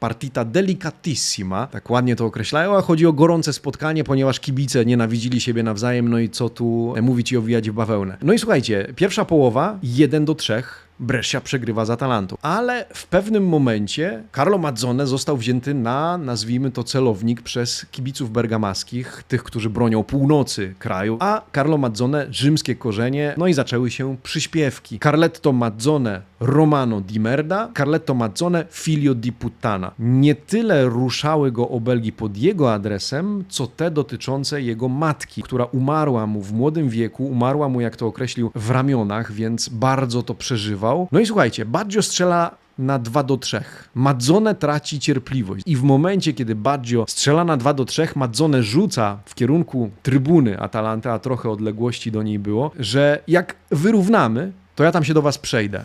partita delicatissima, tak ładnie to określają, a chodzi o gorące spotkanie, ponieważ kibice nienawidzili siebie nawzajem, no i co tu e, mówić i owijać w bawełnę. No i słuchajcie, pierwsza połowa 1 do 3. Brescia przegrywa z Atalantą. Ale w pewnym momencie Carlo Mazzone został wzięty na, nazwijmy to, celownik przez kibiców bergamaskich, tych, którzy bronią północy kraju, a Carlo Mazzone rzymskie korzenie, no i zaczęły się przyśpiewki. Carletto Mazzone Romano di Merda, Carletto Mazzone Figlio di Puttana. Nie tyle ruszały go obelgi pod jego adresem, co te dotyczące jego matki, która umarła mu w młodym wieku, umarła mu, jak to określił, w ramionach, więc bardzo to przeżywał. No i słuchajcie, Baggio strzela na 2 do 3. Madzone traci cierpliwość i w momencie, kiedy Baggio strzela na 2 do 3, Madzone rzuca w kierunku trybuny Atalanty, a trochę odległości do niej było, że jak wyrównamy, to ja tam się do was przejdę.